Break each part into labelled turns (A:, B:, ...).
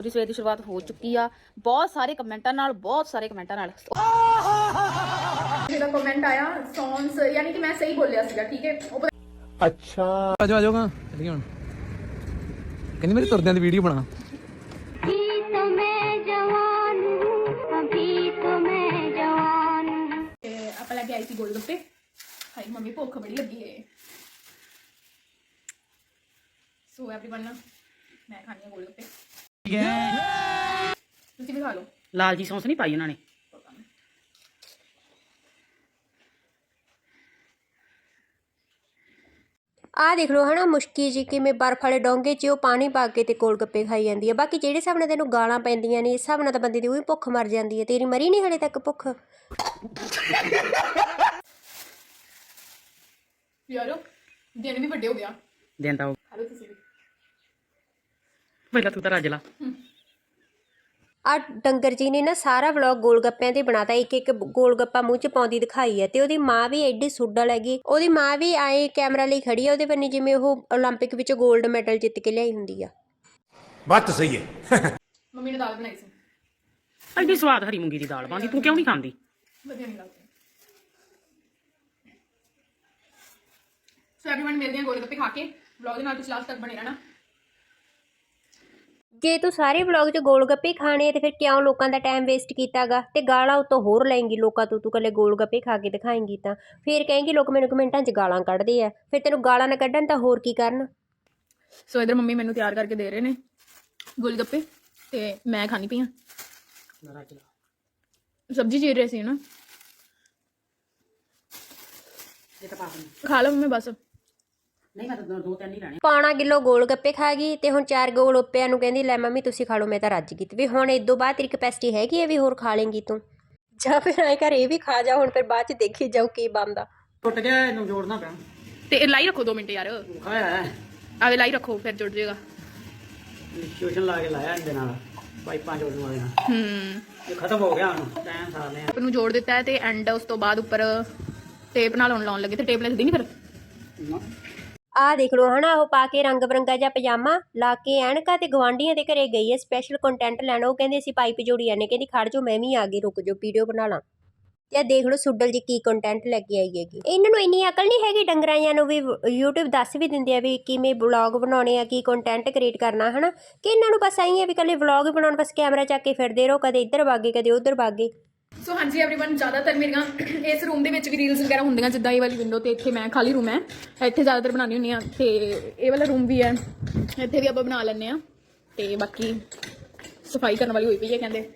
A: ਉਹਦੀ ਸਵੇਰ ਦੀ ਸ਼ੁਰੂਆਤ ਹੋ ਚੁੱਕੀ ਆ ਬਹੁਤ ਸਾਰੇ ਕਮੈਂਟਾਂ ਨਾਲ ਬਹੁਤ ਸਾਰੇ ਕਮੈਂਟਾਂ ਨਾਲ
B: ਮੇਰਾ ਕਮੈਂਟ ਆਇਆ ਸੌਂਗਸ ਯਾਨੀ ਕਿ ਮੈਂ ਸਹੀ ਬੋਲਿਆ ਸੀਗਾ ਠੀਕ ਹੈ ਉਹ ਪਤਾ
C: ਆਜੋ ਆਜੋ ਗਾ ਚੱਲੀਏ ਹੁਣ ਕਹਿੰਦੀ ਮੇਰੀ ਤੁਰਦਿਆਂ ਦੀ ਵੀਡੀਓ ਬਣਾ
D: अभी तो मैं जवान हूँ अभी तो मैं जवान हूँ
B: ਤੇ ਆਪਾਂ ਲੈ ਕੇ ਆਈ ਸੀ ਗੋਲ ਗੱਪੇ ਹਾਈ ਮੰਮੀ ਭੁੱਖ ਬੜੀ ਲੱਗੀ ਹੈ ਸੋ एवरीवन ਮੈਂ ਖਾਣੀ ਆ ਗੋਲ ਗੱਪੇ ਤੁਸੀਂ ਵੀ ਖਾ ਲਓ
A: ਲਾਲ ਜੀ ਸੌਂਸ ਨਹੀਂ ਪਾਈ ਉਹਨਾਂ ਨੇ।
E: ਆਹ ਦੇਖ ਲਓ ਹਨਾ ਮੁਸ਼ਕੀ ਜੀ ਕਿਵੇਂ ਬਰਫ ਵਾਲੇ ਡੋਂਗੇ 'ਚ ਉਹ ਪਾਣੀ ਪਾ ਕੇ ਤੇ ਕੋਲ ਗੱਪੇ ਖਾਈ ਜਾਂਦੀ ਹੈ ਬਾਕੀ ਜਿਹੜੇ ਹਿਸਾਬ ਨਾਲ ਤੈਨੂੰ ਗਾਲਾਂ ਪੈਂਦੀਆਂ ਨੇ ਇਸ ਹਿਸਾਬ ਨਾਲ ਤਾਂ ਬੰਦੇ ਦੀ ਉਹੀ ਭੁੱਖ ਮਰ ਜਾਂਦੀ ਹੈ ਤੇਰੀ ਮਰੀ ਨਹੀਂ ਹਲੇ ਤੱਕ ਭੁੱਖ?
B: ਯਾਰੋ ਦਿਨ ਵੀ ਵੱਡੇ ਹੋ ਗਿਆ।
A: ਦਿਨ ਤਾਂ ਉਹ-
B: ਖਾ ਲਓ ਤੁਸੀਂ ਵੀ।
A: ਪਹਿਲਾਂ ਤੂੰ ਤਾਂ ਰੱਜ ਲਾ।
E: ਆ ਡੰਗਰ ਜੀ ਨੇ ਨਾ ਸਾਰਾ ਵਲੌਗ ਗੋਲਗੱਪਿਆਂ ਤੇ ਬਣਾਤਾ। ਇੱਕ ਇੱਕ ਗੋਲਗੱਪਾ ਮੂੰਹ ਚ ਪਾਉਂਦੀ ਦਿਖਾਈ ਹੈ ਤੇ ਉਹਦੀ ਮਾਂ ਵੀ ਐਡੀ ਸੁੱਡਲ ਹੈਗੀ। ਉਹਦੀ ਮਾਂ ਵੀ ਆਏ ਕੈਮਰਾ ਲਈ ਖੜੀ ਹੈ। ਉਹਦੇ ਬੰਨੇ ਜਿਵੇਂ ਉਹ 올림픽 ਵਿੱਚ 골ਡ ਮੈਡਲ ਜਿੱਤ ਕੇ ਲਿਆਈ ਹੁੰਦੀ ਆ।
F: ਬੱਤ ਸਹੀ ਹੈ।
B: ਮੰਮੀ ਨੇ ਦਾਲ ਬਣਾਈ ਸੀ।
A: ਐਡੀ ਸਵਾਦ ਹਰੀ ਮੂੰਗੀ ਦੀ ਦਾਲ ਬਣਦੀ। ਤੂੰ ਕਿਉਂ ਨਹੀਂ ਖਾਂਦੀ?
B: ਵਧੀਆ ਨਹੀਂ ਲੱਗਦੀ। ਸੋ ਐਵਰੀਵਨ ਮਿਲਦੇ ਹਾਂ ਗੋਲਗੱਪੇ ਖਾ ਕੇ। ਵਲੌਗ ਦੇ ਨਾਲ ਤੁਸੀਂ ਲਾਸਟ ਤੱਕ ਬਣੇ ਰਹਿਣਾ।
E: ਜੇ ਤੂੰ ਸਾਰੇ ਵਲੌਗ 'ਚ ਗੋਲ ਗੱਪੇ ਖਾਣੇ ਆ ਤੇ ਫਿਰ ਕਿਉਂ ਲੋਕਾਂ ਦਾ ਟਾਈਮ ਵੇਸਟ ਕੀਤਾਗਾ? ਤੇ ਗਾਲਾਂ ਉਤੋਂ ਹੋਰ ਲੈਂਗੀ ਲੋਕਾਂ ਤੋਂ, ਤੂੰ ਕੱਲੇ ਗੋਲ ਗੱਪੇ ਖਾ ਕੇ ਦਿਖਾਏਂਗੀ ਤਾਂ। ਫਿਰ ਕਹੇਂਗੀ, ਲੋਕ ਮੈਨੂੰ ਕਮੈਂਟਾਂ 'ਚ ਗਾਲਾਂ ਕੱਢਦੇ ਆ। ਫਿਰ ਤੈਨੂੰ ਗਾਲਾਂ ਨਾ ਕੱਢਣ ਤਾਂ ਹੋਰ ਕੀ ਕਰਨ?
B: ਸੋ ਇਧਰ ਮੰਮੀ ਮੈਨੂੰ ਤਿਆਰ ਕਰਕੇ ਦੇ ਰਹੇ ਨੇ ਗੋਲ ਗੱਪੇ ਤੇ ਮੈਂ ਖਾਣੀ ਪਈ ਆ। ਸਬਜ਼ੀ ਚੀਰ ਰਹੇ ਸੀ ਨਾ।
A: ਇਹ ਤਾਂ ਪਾ
B: ਖਾ ਲਓ ਮੰਮੀ ਬਸ।
A: ਨਹੀਂ ਮੈਂ ਤਾਂ ਦੋ- ਦੋ ਤਿੰਨ ਹੀ ਲੈਣੇ
E: ਪੌਣਾ ਕਿਲੋ ਗੋਲ ਗੱਪੇ ਖਾ ਗਈ ਤੇ ਹੁਣ ਚਾਰ ਗੋਲ ਗੱਪਿਆਂ ਨੂੰ ਕਹਿੰਦੀ ਲੈ ਮੰਮੀ ਤੁਸੀਂ ਖਾ ਲਓ ਮੈਂ ਤਾਂ ਰੱਜ ਗਈ। ਤੇ ਵੀ ਹੁਣ ਇਦੋਂ ਬਾਅਦ ਤੇਰੀ ਕਪੈਸਿਟੀ ਹੈਗੀ ਹੈ ਵੀ ਹੋਰ ਖਾ ਲੇਂਗੀ ਤੂੰ? ਜਾਂ ਫਿਰ ਐ ਕਰ ਇਹ ਵੀ ਖਾ ਜਾ ਹੁਣ ਫਿਰ ਬਾਅਦ 'ਚ ਦੇਖੀ ਜਾਊ ਕੀ ਬਣਦਾ।
A: ਟੁੱਟ ਗਿਆ ਇਹਨੂੰ ਜੋੜਨਾ ਪਿਆ।
B: ਤੇ ਇਹ ਲਾਈ ਰੱਖੋ 2 ਮਿੰਟ ਯਾਰ।
A: ਖਾਇਆ ਹੈ।
B: ਆਵੇ ਲਾਈ ਰੱਖੋ ਫਿਰ ਜੁੜ ਜਾਏਗਾ।
A: ਟਿਊਸ਼ਨ ਲਾ ਕੇ ਲਾਇਆ ਇਹਦੇ ਨਾਲ ਪਾਈਪਾਂ ਜੋੜਨ ਵਾਲੇ ਨਾਲ।
B: ਹੂੰ।
A: ਇਹ ਖਤਮ ਹੋ ਗਿਆ ਹੁਣ ਟਾਈਮ ਸਾਰਨੇ
B: ਟੇਪ ਨੂੰ ਜੋੜ ਦਿੱਤਾ ਹੈ ਤੇ ਐਂਡ ਉਸ ਤੋਂ ਬਾਅਦ ਉੱਪਰ ਟੇਪ ਨਾਲ ਹੁਣ ਲਾਉਣ ਲੱਗੇ ਤੇ ਟੇਪ ਲਿਖਦੀ ਨਹੀਂ ਫਿਰ?
E: ਆਹ ਦੇਖ ਲਓ, ਹਨਾ, ਉਹ ਪਾ ਕੇ ਰੰਗ ਬਰੰਗਾ ਜਿਹਾ ਪਜਾਮਾ ਲਾ ਕੇ ਐਨਕਾ ਤੇ ਗਵਾਂਢੀਆਂ ਦੇ ਘਰੇ ਗਈ ਹੈ ਸਪੈਸ਼ਲ ਕੰਟੈਂਟ ਲੈਣ। ਉਹ ਕਹਿੰਦੇ ਅਸੀਂ ਪਾਈਪ ਜੋੜੀ ਜਾਂਦੇ ਕਹਿੰਦੀ ਖੜ ਜਾਓ, ਮੈਂ ਵੀ ਆ ਗਈ, ਰੁਕ ਜਾਓ, ਵੀਡੀਓ ਬਣਾ ਲਾਂ। ਤੇ ਦੇਖ ਲਓ, ਸੁੱਡਲ ਜੀ ਕੀ ਕੰਟੈਂਟ ਲੈ ਕੇ ਆਈ ਹੈਗੀ। ਇਹਨਾਂ ਨੂੰ ਇੰਨੀ ਅਕਲ ਨਹੀਂ ਹੈਗੀ ਡੰਗਰਾਂ ਨੂੰ ਵੀ, YouTube ਦੱਸ ਵੀ ਦਿੰਦੇ ਆ ਵੀ ਕਿਵੇਂ ਵਲੌਗ ਬਣਾਉਣੇ ਆ, ਕੀ ਕੰਟੈਂਟ ਕ੍ਰੀਏਟ ਕਰਨਾ, ਹਨਾ? ਕਿ ਇਹਨਾਂ ਨੂੰ ਬਸ ਆਈ ਹੈ ਵੀ ਕੱਲੇ ਵਲੌਗ ਬਣਾਉਣ, ਬਸ ਕੈਮਰਾ ਚੱਕ ਕੇ ਫਿਰਦੇ ਰਹੋ, ਕਦੇ ਇੱਧਰ ਵਾਗੇ ਕਦੇ ਉੱਧਰ ਵਾਗੇ
B: ਸੋ ਹਾਂਜੀ एवरीवन ਜ਼ਿਆਦਾਤਰ ਮੇਰੀਆਂ ਇਸ ਰੂਮ ਦੇ ਵਿੱਚ ਵੀ ਰੀਲਸ ਵਗੈਰਾ ਹੁੰਦੀਆਂ ਜਿੱਦਾਂ ਇਹ ਵਾਲੀ ਵਿੰਡੋ ਤੇ ਇੱਥੇ ਮੈਂ ਖਾਲੀ ਰੂਮ ਹੈ ਇੱਥੇ ਜ਼ਿਆਦਾਤਰ ਬਣਾਉਣੀ ਹੁੰਦੀ ਆ ਤੇ ਇਹ ਵਾਲਾ ਰੂਮ ਵੀ ਹੈ ਇੱਥੇ ਵੀ ਆਪਾਂ ਬਣਾ ਲੈਂਦੇ ਆ ਤੇ ਬਾਕੀ ਸਫਾਈ ਕਰਨ ਵਾਲੀ ਹੋਈ ਪਈ ਹੈ ਕਹਿੰਦੇ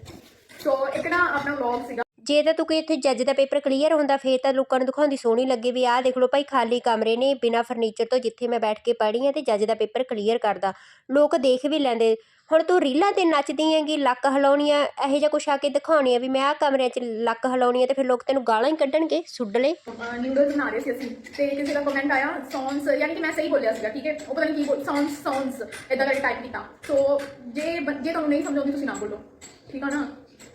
B: ਸੋ ਇੱਕ ਨਾ ਆਪਣਾ ਵਲੌਗ ਸੀਗਾ
E: ਜੇ ਤਾਂ ਤੂੰ ਕੋਈ ਇੱਥੇ ਜੱਜ ਦਾ ਪੇਪਰ ਕਲੀਅਰ ਹੁੰਦਾ, ਫੇਰ ਤਾਂ ਲੋਕਾਂ ਨੂੰ ਦਿਖਾਉਂਦੀ ਸੋਹਣੀ ਲੱਗੇ ਵੀ ਆਹ ਦੇਖ ਲਓ ਭਾਈ ਖਾਲੀ ਕਮਰੇ ਨੇ, ਬਿਨਾ ਫਰਨੀਚਰ ਤੋਂ ਜਿੱਥੇ ਮੈਂ ਬੈਠ ਕੇ ਪੜ੍ਹੀ ਆ ਤੇ ਜੱਜ ਦਾ ਪੇਪਰ ਕਲੀਅਰ ਕਰਦਾ। ਲੋਕ ਦੇਖ ਵੀ ਲੈਂਦੇ, ਹੁਣ ਤੂੰ ਰੀਲਾਂ ਤੇ ਨੱਚਦੀ ਹੈਗੀ, ਲੱਕ ਹਿਲਾਉਣੀਆਂ, ਇਹੋ ਜਿਹਾ ਕੁਛ ਆ ਕੇ ਦਿਖਾਉਣੀ ਆ ਵੀ ਮੈਂ ਆਹ ਕਮਰੇ 'ਚ ਲੱਕ ਹਿਲਾਉਣੀ ਆ ਤੇ ਫਿਰ ਲੋਕ ਤੈਨੂੰ ਗਾਲਾਂ ਹੀ ਕੱਢਣਗੇ ਸੁੱਡਲੇ
B: ਨਿਊਡਲਸ ਬਣਾ ਰਹੇ ਸੀ ਅਸੀਂ ਤੇ ਕਿਸੇ ਦਾ ਕਮੈਂਟ ਆਇਆ ਸੌਂਗਸ ਯਾਨੀ ਕਿ ਮੈਂ ਸਹੀ ਬੋਲਿਆ ਸੀਗਾ, ਠੀਕ ਹੈ? ਉਹ ਪਤਾ ਨਹੀਂ ਕੀ ਬੋਲ ਸੌਂਗਸ ਸੌਂਗਸ ਇਦਾਂ ਕਰਕੇ ਟਾਈਪ ਕੀਤਾ। ਸੋ ਜੇ ਜੇ ਤੁਹਾਨੂੰ ਨਹੀਂ ਸਮਝ ਆਉਂਦੀ ਤੁਸੀਂ ਨਾ ਬੋਲੋ। ਠੀਕ ਆ ਨਾ?